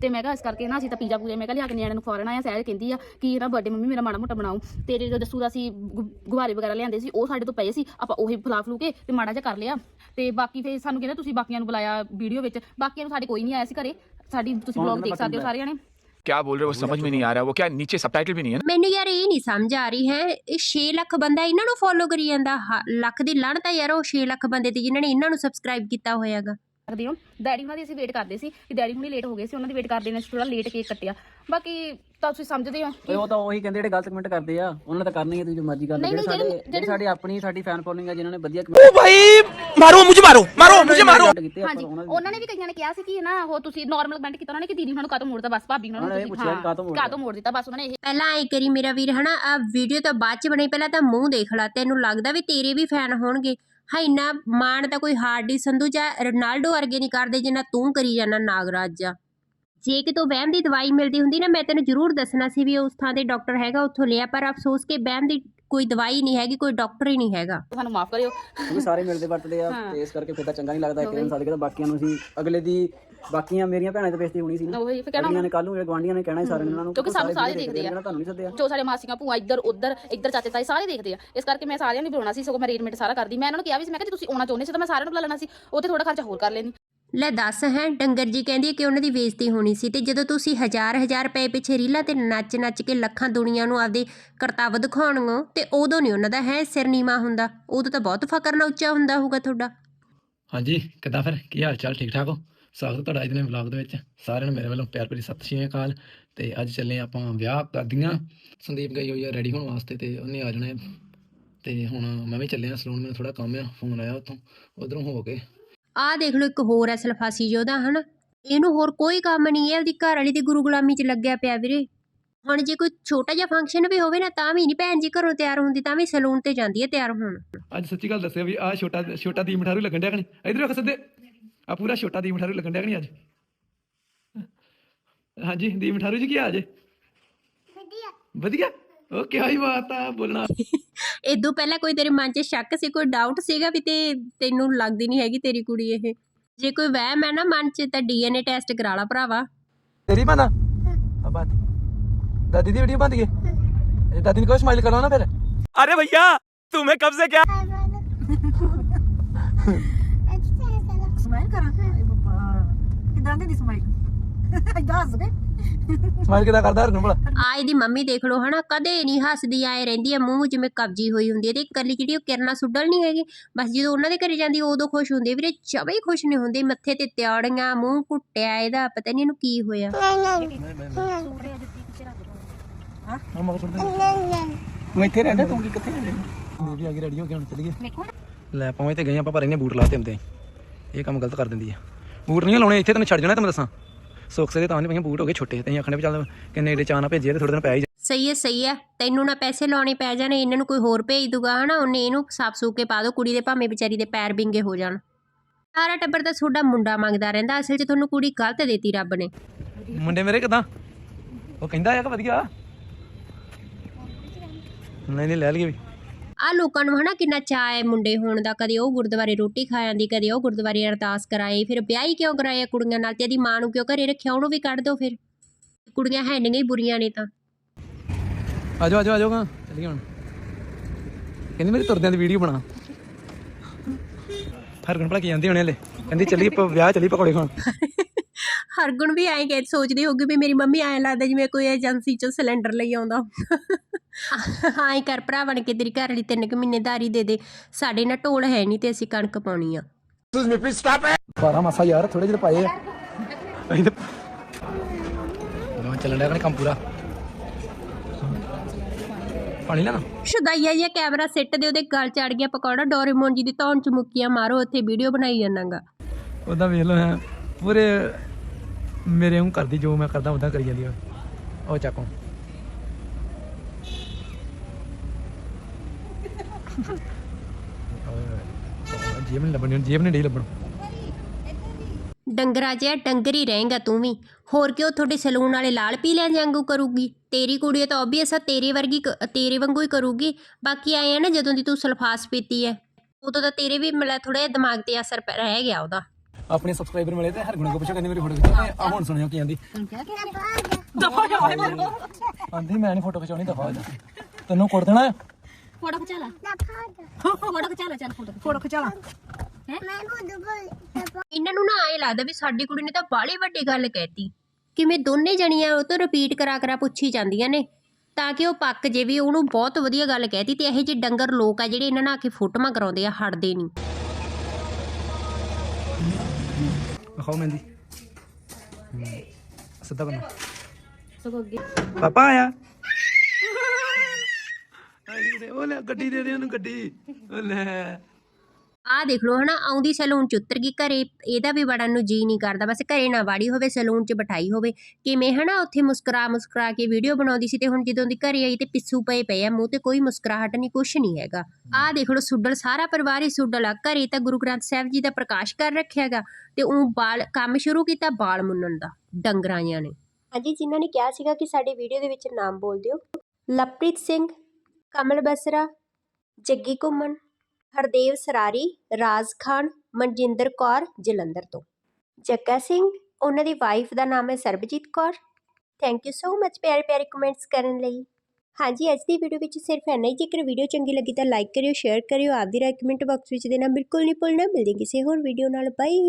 H: ਤੇ ਮੈਂ ਕਿਹਾ ਇਸ ਕਰਕੇ ਨਾ ਅਸੀਂ ਤਾਂ ਪੀਜ਼ਾ ਪੂਜਾ ਮੈਂ ਕਿਹਾ ਲਿਆ ਕੇ ਨਿਆਣਿਆਂ ਨੂੰ ਫੋਰਨ ਆਇਆ ਸਹਿਜ ਕਹਿੰਦੀ ਆ ਕਿ ਇਹਦਾ ਬਰਥਡੇ ਮੰਮੀ ਮੇਰਾ ਮਾੜਾ ਮੋਟਾ ਬਣਾਓ ਤੇ ਜਦੋਂ ਦੱਸੂ ਦਾ ਅਸੀਂ ਗੁ- ਗੁਬਾਰੇ ਵਗੈਰਾ ਲਿਆਂਦੇ ਸੀ ਉਹ ਸਾਡੇ ਤੋਂ ਪਏ ਸੀ ਆਪਾਂ ਉਹੀ ਫਲਾ ਫਲੂ ਕੇ ਤੇ ਮਾੜਾ ਜਿਹਾ ਕਰ ਲਿਆ ਤੇ ਬਾਕੀ ਫੇਰ ਸਾਨੂੰ ਕਹਿੰਦੇ ਤੁਸੀਂ ਬਾਕੀਆਂ ਨੂੰ ਬੁਲਾਇਆ ਵੀਡੀਓ ਵਿੱਚ ਬਾਕੀਆਂ ਨੂੰ ਸਾਡੇ ਕੋਈ ਨਹੀਂ ਆਇਆ ਸੀ ਘਰੇ ਸਾਡੀ ਤੁਸੀਂ ਵਲੌਗ ਦੇਖ ਸਕਦੇ ਹੋ ਸਾਰੇ ਜਣੇ
C: क्या बोल रहे हो वो समझ में नहीं आ रहा वो क्या नीचे सबटाइटल भी नहीं है ना
E: ਮੈਨੂੰ ਯਾਰ ਇਹ ਨਹੀਂ ਸਮਝ ਆ ਰਹੀ ਹੈ ਇਹ 6 ਲੱਖ ਬੰਦਾ ਇਹਨਾਂ ਨੂੰ ਫੋਲੋ ਕਰੀ ਜਾਂਦਾ ਹ- ਲੱਖ ਦੀ ਲਾਹਣਤ ਹੈ ਯਾਰ ਉਹ 6 ਲੱਖ ਬੰਦੇ ਤੇ ਜਿਨ੍ਹਾਂ ਨੇ ਇਹਨਾਂ ਨੂੰ ਸਬਸਕ੍ਰਾਈਬ ਕੀਤਾ ਹੋਇਆਗਾ
H: ਸਕਦੇ ਹੋ। ਡੈਡੀ ਹੁਣਾਂ ਦੀ ਅਸੀਂ ਵੇਟ ਕਰਦੇ ਸੀ ਕਿ ਡੈਡੀ ਹੁਣੀ ਲੇਟ ਹੋ ਗਏ ਸੀ ਉਹਨਾਂ ਦੀ ਵੇਟ ਕਰਦੇ ਨੇ ਥੋੜਾ ਲੇਟ ਕੇਕ ਕੱਟਿਆ। ਬਾਕੀ ਤਾਂ ਤੁਸੀਂ ਸਮਝਦੇ ਹੋ
A: ਓਏ ਉਹ ਤਾਂ ਉਹੀ ਕਹਿੰਦੇ ਜਿਹੜੇ ਗਲਤ ਕਮੈਂਟ ਕਰਦੇ ਆ ਉਹਨਾਂ ਤਾਂ ਕਰਨੀ ਹੈ ਤੁਸੀਂ ਜੋ ਮਰਜ਼ੀ ਕਰ ਲਓ ਜਿਹੜੇ ਸਾਡੇ
H: ਜਿਹੜੇ
A: ਸਾਡੀ ਆਪਣੀ ਸਾਡੀ ਫੈਨ ਫੋਲੋਇੰਗ ਆ ਜਿਨ੍ਹਾਂ ਨੇ ਵਧੀਆ
F: ਕਮੈਂਟ ਓ ਭਾਈ ਮਾਰੋ ਮੁਝੇ ਮਾਰੋ ਮਾਰੋ ਮੁਝੇ
A: ਮਾਰੋ।
H: ਹਾਂਜੀ ਉਹਨਾਂ ਨੇ ਵੀ ਕਈਆਂ ਨੇ ਕਿਹਾ ਸੀ ਕਿ ਨਾ ਉਹ ਤੁਸੀਂ ਨਾਰਮਲ ਕਮੈਂਟ ਕੀਤਾ ਉਹਨਾਂ ਨੇ ਕਿ ਦੀਦੀ ਉਹਨਾਂ ਨੂੰ ਕਾਤੋਂ ਮੋੜਦਾ ਬਸ ਭਾਬੀ ਉਹਨਾਂ
A: ਨੂੰ ਤੁਸੀਂ
H: ਕਾਤੋਂ ਮੋੜ ਦਿੱਤਾ। ਬਸ ਉਹਨਾਂ ਨੇ
E: ਪਹਿਲਾਂ ਐ ਕਰੀ ਮੇਰਾ ਵੀਰ ਹਨਾ ਆ ਵੀਡੀਓ ਤਾਂ ਬਾਅਦ ਚ ਬਣੀ ਪਹਿਲਾਂ ਤਾਂ ਮੂੰਹ ਦੇਖ ਲਾ ਤੈਨੂੰ ਲੱਗਦਾ ਵੀ ਤੇਰੇ ਵੀ ਫੈਨ ਹੋਣਗੇ। ਹਾਂ ਇੰਨਾ ਮਾਣ ਤਾਂ ਕੋਈ ਹਾਰਡੀ ਸੰਧੂ ਜਾਂ ਰੋਨਾਲਡੋ ਵਰਗੇ ਨਹੀਂ ਕਰਦੇ ਜਿੰਨਾ ਤੂੰ ਕਰੀ ਜਾਂਦਾ ਨਾਗਰਾਜ ਜਾ। ਜੇ ਕਿਤੋਂ ਵਹਿਮ ਦੀ ਦਵਾਈ ਮਿਲਦੀ ਹੁੰਦੀ ਨਾ ਮੈਂ ਤੈਨੂੰ ਜ਼ਰੂਰ ਦੱਸਣਾ ਸੀ ਵੀ ਉਸ ਥਾਂ ਤੇ ਡਾਕਟਰ ਹੈਗਾ ਉੱਥੋਂ ਲਿਆ ਪਰ ਅਫਸੋਸ ਕਿ ਵਹਿਮ ਦੀ ਕੋਈ ਦਵਾਈ ਨਹੀਂ ਹੈਗੀ ਕੋਈ ਡਾਕਟਰ ਹੀ ਨਹੀਂ ਹੈਗਾ।
H: ਸਾਨੂੰ ਮਾਫ ਕਰਿਓ।
A: ਕਿਉਂਕਿ ਸਾਰੇ ਮਿਲਦੇ ਵਰਤਦੇ ਆ ਤੇ ਇਸ ਕਰਕੇ ਫਿਰ ਤਾਂ ਚੰਗਾ ਨਹੀਂ ਲੱਗਦਾ ਇੱਕ ਦਿਨ ਸਾਡੇ ਕੋਲ ਬਾਕੀਆਂ ਨੂੰ ਅਸੀਂ ਅਗਲੇ ਦੀ ਬਾਕੀਆਂ ਮੇਰੀਆਂ ਭੈਣਾਂ ਤੇ ਬੇਇੱਜ਼ਤੀ ਹੋਣੀ ਸੀ ਨਾ।
H: ਉਹੀ ਫਿਰ ਕਹਿਣਾ
A: ਅਗਲੀਆਂ ਨੇ ਕੱਲ ਨੂੰ ਜਿਹੜੇ ਗਵਾਂਢੀਆਂ ਨੇ ਕਹਿਣਾ ਸੀ ਸਾਰਿਆਂ ਨੇ ਉਹਨਾਂ ਨੂੰ
H: ਕਿਉਂਕਿ ਸਾਨੂੰ ਸਾਰੇ ਦੇਖਦੇ ਆ।
A: ਤੁਹਾਨੂੰ ਨਹੀਂ ਸੱਦਿਆ।
H: ਜੋ ਸਾਡੇ ਮਾਸੀਆਂ ਭੂਆ ਇੱਧਰ ਉੱਧਰ ਇੱਧਰ ਚਾਚੇ ਤਾਏ ਸਾਰੇ ਦੇਖਦੇ ਆ। ਇਸ ਕਰਕੇ ਮੈਂ ਸਾਰਿਆਂ ਨੂੰ ਬੁਲਾਉਣਾ ਸੀ ਸਗੋਂ ਮੈਂ ਅਰੇਂਜਮੈਂਟ ਸਾਰਾ ਕਰਦੀ। ਮੈਂ ਇਹਨਾਂ ਨੂੰ ਕਿਹਾ ਵੀ ਸੀ ਮੈਂ ਕਿਹਾ ਜੇ ਤੁਸੀਂ ਆਉਣਾ ਚਾਹੁੰਦੇ ਸੀ ਤਾਂ ਮੈਂ ਸਾਰਿਆਂ ਨੂੰ ਬੁਲਾ ਲੈਣਾ ਸੀ। ਤੇ ਥੋੜਾ ਖਰਚਾ ਹੋਰ ਕਰ ਲੈਣੀ
E: ਲੈ ਦੱਸ ਹੈ ਡੰਗਰ ਜੀ ਕਹਿੰਦੀ ਹੈ ਕਿ ਉਹਨਾਂ ਦੀ ਬੇਇੱਜ਼ਤੀ ਹੋਣੀ ਸੀ ਤੇ ਜਦੋਂ ਤੁਸੀਂ ਹਜ਼ਾਰ ਹਜ਼ਾਰ ਰੁਪਏ ਪਿੱਛੇ ਰੀਲਾਂ ਤੇ ਨੱਚ ਨੱਚ ਕੇ ਲੱਖਾਂ ਦੁਨੀਆ ਨੂੰ ਆਪਦੇ ਕਰਤੱਵ ਦਿਖਾਉਣਗੋ ਤੇ ਉਦੋਂ ਨਹੀਂ ਉਹਨਾਂ ਦਾ ਹੈ ਸਿਰ ਨੀਵਾ ਹੁੰਦਾ। ਉਦੋਂ ਤਾਂ ਬਹੁਤ ਫਕਰ ਨਾਲ ਉੱਚਾ ਹੁੰਦਾ ਹੋਊਗਾ ਤੁਹਾਡਾ।
C: ਹਾਂਜੀ ਕਿੱਦਾਂ ਫਿਰ? ਕੀ ਹਾਲ ਚਾਲ ਠੀਕ ਠਾਕ ਹੋ? ਸਵਾਗਤ ਹੈ ਤੁਹਾਡਾ ਅੱਜ ਦੇ ਵਲੌਗ ਦੇ ਵਿੱਚ। ਸਾਰਿਆਂ ਨੂੰ ਮੇਰੇ ਵੱਲੋਂ ਪਿਆਰ ਭਰੀ ਸਤਿ ਸ਼੍ਰੀ ਅਕਾਲ। ਤੇ ਅੱਜ ਚੱਲੇ ਆਪਾਂ ਵਿਆਹ ਕਰਦੀਆਂ ਸੰਦੀਪ ਗਈ ਹੋਈ ਆ ਰੈਡੀ ਹੋਣ ਵਾਸਤੇ ਤੇ ਉਹਨੇ ਆ ਜਾਣਾ। ਤੇ ਹੁਣ ਮੈਂ ਵੀ ਚੱਲਿਆ ਸਲੂਨ ਮੈਨੂੰ ਥੋੜਾ ਕੰਮ ਆ ਫੋਨ ਆਇਆ ਉੱਥੋਂ। ਉਧਰੋਂ ਹੋ ਕੇ।
E: ਆਹ ਦੇਖ ਲਓ ਇੱਕ ਹੋਰ ਐ ਸਲਫਾਸੀ ਯੋਧਾ ਹਨ? ਇਹਨੂੰ ਹੋਰ ਕੋਈ ਕੰਮ ਨਹੀਂ ਹੈ ਉਹਦੀ ਘਰ ਵਾਲੀ ਦੀ ਗੁਰੂ ਗੁਲਾਮੀ 'ਚ ਲੱਗਿਆ ਪਿਆ ਵੀਰੇ। ਹੁਣ ਜੇ ਕੋਈ ਛੋਟਾ ਜਿਹਾ ਫੰਕਸ਼ਨ ਵੀ ਹੋਵੇ ਨਾ ਤਾਂ ਵੀ ਨਹੀਂ ਭੈਣ ਜੀ ਘਰੋਂ ਤਿਆਰ ਹੁੰਦੀ ਤਾਂ ਵੀ ਸਲੂਨ ਤੇ ਜਾਂਦੀ ਹੈ ਤਿਆਰ ਹੋਣ।
I: ਅੱਜ ਸੱਚੀ ਗੱਲ ਦੱਸਿਆ ਵੀ ਆ ਛੋਟਾ ਛੋਟਾ ਦੀ ਮਠਾਰੂ ਲੱਗਣ ਡਿਆ ਕਣੀ ਇਧਰ ਵੇਖ ਸਿੱਧੇ। ਆ ਪੂਰਾ ਛੋਟਾ ਦੀਪ ਠਾਰੂ ਲੱਗਣ ਨਹੀਂ ਅੱਜ? ਹਾਂਜੀ ਦੀਪ ਠਾਰੂ ਜੀ ਕੀ ਹਾਲ ਜੇ? ਵਧੀਆ। ਵਧੀਆ? ਓਕੇ ਹਾਈ ਬਾਤ ਆ ਬੋਲਣਾ।
E: ਇਦੋਂ ਪਹਿਲਾਂ ਕੋਈ ਤੇਰੇ ਮਨ 'ਚ ਸ਼ੱਕ ਸੀ ਕੋਈ ਡਾਊਟ ਸੀਗਾ ਵੀ ਤੇ ਤੈਨੂੰ ਲੱਗਦੀ ਨਹੀਂ ਹੈਗੀ ਤੇਰੀ ਕੁੜੀ ਇਹ? ਜੇ ਕੋਈ ਵਹਿਮ ਹੈ ਨਾ ਮਨ 'ਚ ਤਾਂ ਡੀਐਨਏ ਟੈਸਟ ਕਰਾ ਲਾ ਭਰਾਵਾ।
I: ਤੇਰੀ ਬੰਦਾ ਆ ਬਾਤ ਦਾਦੀ ਦੀ ਵੀਡੀਓ ਬੰਦ ਗਈ। ਦਾਦੀ ਨੂੰ ਕਹੋ ਸਮਾਈਲ ਕਰਾਉਣਾ ਫਿਰ।
F: ਅਰੇ ਭਈਆ ਤੂੰ
J: ਮੈਂ ਕਬ ਸੇ ਕਿਆ ਕਿਦਾਂ ਦੀ ਸਮਾਈਲ ਦੱਸ ਦੇ
I: ਸਮਾਈਲ ਕਿਦਾਂ ਕਰਦਾ ਹਰਨ ਭਲਾ?
E: ਆ ਇਹਦੀ ਮੰਮੀ ਦੇਖ ਲਓ ਹਨਾ ਕਦੇ ਨਹੀਂ ਹੱਸਦੀ ਆਏ ਰਹਿੰਦੀ ਹੈ ਮੂੰਹ ਜਿਵੇਂ ਕਬਜੀ ਹੋਈ ਹੁੰਦੀ ਹੈ ਤੇ ਇਕੱਲੀ ਜਿਹੜੀ ਉਹ ਕਿਰਨਾ ਸੁੱਡਲ ਨਹੀਂ ਹੈਗੀ ਬਸ ਜਦੋਂ ਉਹਨਾਂ ਦੇ ਘਰੇ ਜਾਂਦੀ ਉਦੋਂ ਖੁਸ਼ ਹੁੰਦੀ ਹੈ ਵੀਰੇ ਚਵੇ ਖੁਸ਼ ਨਹੀਂ ਹੁੰਦੀ ਮੱਥੇ ਤੇ ਤਿਆੜੀਆਂ ਮੂੰਹ ਘੁੱਟਿਆ ਇਹਦਾ ਪਤਾ ਨਹੀਂ ਇਹਨੂੰ ਕੀ ਹੋਇਆ।
I: ਮੈਂ ਇੱਥੇ ਰਹਿੰਦਾ ਤੂੰ ਕੀ ਕਿੱਥੇ ਰਹਿੰਦਾ? ਬੀਬੀ ਆ ਗਈ ਰੈਡੀ ਹੋ ਕੇ ਹੁਣ ਚੱਲੀਏ। ਲੈ ਪਹੁੰਚ ਤੇ ਗਏ ਆਪਾਂ ਪਰ ਇਹਨੇ ਬੂਟ ਲਾਤੇ ਹੁੰਦੇ ਇਹ ਕੰਮ ਗਲਤ ਕਰ ਦਿੰਦੀ ਆ। ਬੂਟ ਨਹੀਂ ਲਾਉਣੇ ਇੱਥੇ ਤੈਨੂੰ ਛੱਡ ਜਾਣਾ ਤੈਨੂੰ ਦੱਸਾਂ। ਸੁੱਖ ਦੇ ਤਾਂ ਨਹੀਂ ਪਈਆਂ ਬੂਟ ਹੋ ਗਏ ਛੋਟੇ ਤੇ ਆਖਣੇ ਵੀ ਚੱਲ ਕਿੰਨੇ ਚਾਹ ਨਾ ਭੇਜੀਏ ਤੇ ਥੋੜੇ ਦਿਨ ਪੈ ਹੀ
E: ਸਹੀ ਹੈ ਸਹੀ ਹੈ। ਤੈਨੂੰ ਨਾ ਪੈਸੇ ਲਾਉਣੇ ਪੈ ਜਾਣੇ ਇਹਨਾਂ ਨੂੰ ਕੋਈ ਹੋਰ ਭੇਜ ਦੂਗਾ ਹਨਾ? ਉਹਨੇ ਇਹਨੂੰ ਸਾਫ਼ ਸੂਕ ਕੇ ਪਾ ਦੋ ਕੁੜੀ ਦੇ ਭਾਵੇਂ ਵਿਚਾਰੀ ਦੇ ਪੈਰ ਵਿੰਗੇ ਹੋ ਜਾਣ। ਸਾਰਾ ਟੱਬਰ ਤਾਂ ਤੁਹਾਡਾ ਮੁੰਡਾ ਮੰਗਦਾ ਰਹਿੰਦਾ ਅਸਲ 'ਚ ਤੁਹਾਨੂੰ ਕੁੜੀ ਗਲਤ ਦੇਤੀ ਰੱਬ ਨੇ।
I: ਮੁੰਡੇ ਮੇਰੇ ਕਿਦਾਂ? ਉਹ ਕਹਿੰਦਾ ਆ ਕਿ ਵਧੀਆ। ਨਹੀਂ ਨਹੀਂ ਲੈ ਲਈਏ ਵੀ।
E: ਆ ਲੋਕਾਂ ਨੂੰ ਹਨਾ ਕਿੰਨਾ ਚਾਅ ਹੈ ਮੁੰਡੇ ਹੋਣ ਦਾ ਕਦੇ ਉਹ ਗੁਰਦੁਆਰੇ ਰੋਟੀ ਖਾ ਆਂਦੀ ਕਦੇ ਉਹ ਗੁਰਦੁਆਰੇ ਅਰਦਾਸ ਕਰਾਏ ਫਿਰ ਵਿਆਹ ਹੀ ਕਿਉਂ ਕਰਾਇਆ ਕੁੜੀਆਂ ਨਾਲ ਤੇ ਇਹਦੀ ਮਾਂ ਨੂੰ ਕਿਉਂ ਘਰੇ ਰੱਖਿਆ ਉਹਨੂੰ ਵੀ ਕੱਢ ਦਿਓ ਫਿਰ। ਕੁੜੀਆਂ ਹੈ ਨਹੀਂ ਬੁਰੀਆਂ ਨੇ ਤਾਂ।
I: ਆਜੋ ਆਜੋ ਆਜੋ ਗਾ ਚੱਲੀਏ ਹੁਣ। ਕਹਿੰਦੀ ਮੇਰੀ ਤੁਰਦਿਆਂ ਦੀ ਵੀਡੀਓ ਬਣਾ। ਹਰਗੁਣ ਭਲਾ ਕੀ ਜਾਂਦੀ ਹੋਣੇ ਹਲੇ? ਕਹਿੰਦੀ ਚੱਲੀ ਆਪਾਂ ਵਿਆਹ ਚੱਲੀ ਪਕੌੜੇ ਖਾਣ।
E: ਹਰਗੁਣ ਵੀ ਐਂ ਕਹਿ ਸੋਚਦੀ ਹੋਊਗੀ ਵੀ ਮੇਰੀ ਮੰਮੀ ਐਂ ਲੱਗਦਾ ਜਿਵੇਂ ਕੋਈ ਏਜੰਸੀ ਚੋਂ ਸਿਲੰਡਰ ਲਈ ਆਉਂਦਾ ਹਾਂ ਕਰ ਭਰਾ ਬਣ ਕੇ ਤੇਰੀ ਘਰ ਵਾਲੀ ਤਿੰਨ ਕੁ ਮਹੀਨੇ ਦਾਰੀ ਦੇ ਦੇ। ਸਾਡੇ ਨਾਲ ਢੋਲ ਹੈ ਨਹੀਂ ਤੇ ਅਸੀਂ ਕਣਕ ਪਾਉਣੀ ਆ।
I: ਬਾਰਾ ਮਾਸਾ ਯਾਰ ਥੋੜੇ ਜਿਹੇ ਪਾਏ ਆ। ਅਸੀਂ ਤੇ ਨਾ ਚੱਲਣ ਡਿਆ ਕੰਮ ਪੂਰਾ। ਪਾਣੀ ਲੈਣਾ?
E: ਸ਼ੁਦਾਈਆ ਜਿਹਾ ਕੈਮਰਾ ਸਿੱਟ ਦੇ ਉਹਦੇ ਗਲ ਚੜ ਗਿਆ ਪਕੌੜਾ। ਡੋਰੇਮੋਨ ਜੀ ਦੀ ਧੌਣ ਚ ਮੁੱਕੀਆਂ ਮਾਰੋ ਉੱਥੇ ਵੀਡੀਓ ਬਣਾਈ ਜਾਣਾਗਾ।
I: ਉਹਦਾ ਵੇਖ ਲਓ ਹੈ। ਪੂਰੇ ਮੇਰੇ ਨੂੰ ਕਰਦੀ ਜੋ ਮੈਂ ਕਰਦਾ ਉਦਾਂ ਕਰੀ ਜਾਂਦੀ ਆ। ਉਹ ਚੱਕੋ ਜੇਬ ਨਹੀਂ ਲੱਭਣੀ ਜੇਬ ਨਹੀਂ ਡੇ ਲੱਭਣ
E: ਡੰਗਰਾ ਜਿਹਾ ਡੰਗਰ ਹੀ ਰਹੇਗਾ ਤੂੰ ਵੀ। ਹੋਰ ਕਿਉਂ ਤੁਹਾਡੇ ਸਲੂਨ ਵਾਲੇ ਲਾਲ ਪੀਲਿਆਂ ਵਾਂਗੂ ਕਰੂਗੀ? ਤੇਰੀ ਕੁੜੀ ਤਾਂ ਆਬਵੀਅਸ ਆ ਤੇਰੇ ਵਰਗੀ ਕ- ਤੇਰੇ ਵਾਂਗੂ ਹੀ ਕਰੂਗੀ। ਬਾਕੀ ਆਏ ਆ ਨਾ ਜਦੋਂ ਦੀ ਤੂੰ ਸਲਫਾਸ ਪੀਤੀ ਹੈ ਉਦੋਂ ਤਾਂ ਤੇਰੇ ਵੀ ਮਤਲਬ ਥੋੜਾ ਜਿਹਾ ਦਿਮਾਗ ਤੇ ਅਸਰ ਪੈ- ਰਹਿ ਗਿਆ ਉਹਦਾ।
I: ਆਪਣੇ ਸਬਸਕ੍ਰਾਈਬਰ ਮਿਲੇ ਤੇ ਹਰ ਗੁਣਾ ਕੋ ਪੁੱਛਿਆ ਕਹਿੰਦੀ ਮੇਰੀ ਫੋਟੋ ਖਿਚਾ ਆ। ਹੁਣ ਸੁਣਿਓ ਕੀ ਆਂਦੀ ਆਂਦੀ ਮੈਂ ਨਹੀਂ ਫੋਟੋ ਖਿਚਾਉਣੀ ਦਫਾ ਜਾ। ਤੈਨੂੰ ਕੁੱਟ ਦੇਣਾ।
H: ਫੋਟੋ ਖਿਚਾ ਲੈ। ਫੋਟੋ। ਖਿਚਾ ਲੈ ਚੱਲ ਫੋਟੋ
J: ਫੋਟੋ ਖਿਚਾ ਲਾ।
E: ਇਹਨਾਂ ਨੂੰ ਨਾ ਐ ਲੱਗਦਾ ਵੀ ਸਾਡੀ ਕੁੜੀ ਨੇ ਤਾਂ ਬਾਹਲੀ ਵੱਡੀ ਗੱਲ ਕਹਿਤੀ। ਕਿਵੇਂ ਦੋਨੇ ਜਣੀਆਂ ਉਹ ਤੋਂ ਰਿਪੀਟ ਕਰਾ ਕਰਾ ਪੁੱਛੀ ਜਾਂਦੀਆਂ ਨੇ। ਤਾਂ ਕਿ ਉਹ ਪੱਕ ਜੇ ਵੀ ਉਹਨੂੰ ਬਹੁਤ ਵਧੀਆ ਗੱਲ ਕਹਿਤੀ ਤੇ ਇਹੋ ਜਿਹੇ ਡੰਗਰ ਲੋਕ ਆ ਜਿਹੜੇ ਇਹਨਾਂ ਨਾਲ ਆ ਕੇ ਫੋਟੋਆਂ ਕਰਾਉਂਦੇ ਆ ਹਟਦੇ ਨਹੀਂ।
I: ਵਿਖਾਓ ਮਹਿੰਦੀ। ਸਿੱਧਾ ਬਣਾ। ਪਾਪਾ ਆਇਆ? ਉਹ ਲੈ ਗੱਡੀ ਦੇ ਦੇ ਉਹਨੂੰ ਗੱਡੀ। ਉਹ ਲੈ।
E: ਆਹ ਦੇਖ ਲਓ ਹਨਾ ਆਉਂਦੀ ਸੈਲੂਨ ਚ ਉਤਰ ਗਈ ਘਰੇ ਇਹਦਾ ਵੀ ਵੜਨ ਨੂੰ ਜੀ ਨਹੀਂ ਕਰਦਾ ਬਸ ਘਰੇ ਨਾ ਵਾੜੀ ਹੋਵੇ ਸੈਲੂਨ ਚ ਬਿਠਾਈ ਹੋਵੇ। ਕਿਵੇਂ ਹਨਾ ਉੱਥੇ ਮੁਸਕਰਾ ਮੁਸਕਰਾ ਕੇ ਵੀਡੀਓ ਬਣਾਉਂਦੀ ਸੀ ਤੇ ਹੁਣ ਜਦੋਂ ਦੀ ਘਰੇ ਆਈ ਤੇ ਪਿੱਸੂ ਪਏ ਪਏ ਆ ਮੂੰਹ ਤੇ ਕੋਈ ਮੁਸਕਰਾਹਟ ਨਹੀਂ ਕੁਛ ਨਹੀਂ ਹੈਗਾ। ਆਹ ਦੇਖ ਲਓ ਸੁੱਡਲ ਸਾਰਾ ਪਰਿਵਾਰ ਹੀ ਸੁੱਡਲ ਆ। ਘਰੇ ਤਾਂ ਗੁਰੂ ਗ੍ਰੰਥ ਸਾਹਿਬ ਜੀ ਦਾ ਪ੍ਰਕਾਸ਼ ਕਰ ਰੱਖਿਆਗਾ ਤੇ ਉਹ ਬਾਲ ਕੰਮ ਸ਼ੁਰੂ ਕੀਤਾ ਬਾਲ ਮੁੰਨਣ ਦਾ ਡੰਗਰਾਂ ਨੇ। ਹਾਂਜੀ ਜਿਨ੍ਹਾਂ ਨੇ ਕਿਹਾ ਸੀਗਾ ਕਿ ਸਾਡੇ ਵੀਡੀਓ ਦੇ ਵਿੱਚ ਨਾਮ ਬੋਲ ਦਿਓ। ਲਵਪ੍ਰੀਤ ਸਿੰਘ ਕਮਲ ਬਸਰਾ, ਜੱਗੀ ਘੁੰਮਣ, ਹਰਦੇਵ ਸਰਾਰੀ, ਰਾਜ ਖਾਨ, ਮਨਜਿੰਦਰ ਕੌਰ, ਜਲੰਧਰ ਤੋਂ। ਜੱਗਾ ਸਿੰਘ, ਉਹਨਾਂ ਦੀ ਵਾਈਫ ਦਾ ਨਾਮ ਹੈ Sarabjit Kaur. Thank you so much ਪਿਆਰੇ ਪਿਆਰੇ ਕਮੈਂਟਸ ਕਰਨ ਲਈ। ਹਾਂਜੀ, ਅੱਜ ਦੀ ਵੀਡੀਓ ਵਿੱਚ ਸਿਰਫ ਇੰਨਾ ਹੀ। ਜੇਕਰ ਵੀਡੀਓ ਚੰਗੀ ਲੱਗੀ ਤਾਂ ਲਾਈਕ ਕਰਿਓ ਸ਼ੇਅਰ ਕਰਿਓ। ਆਪਦੀ ਰਾਏ ਕਮੈਂਟ ਬਾਕਸ ਵਿੱਚ ਦੇਣਾ ਬਿਲਕੁਲ ਨਹੀਂ ਭੁੱਲਣਾ। ਮਿਲਦੇ ਕਿਸੇ ਹੋਰ ਵੀਡੀਓ ਨਾਲ। ਬਾਈ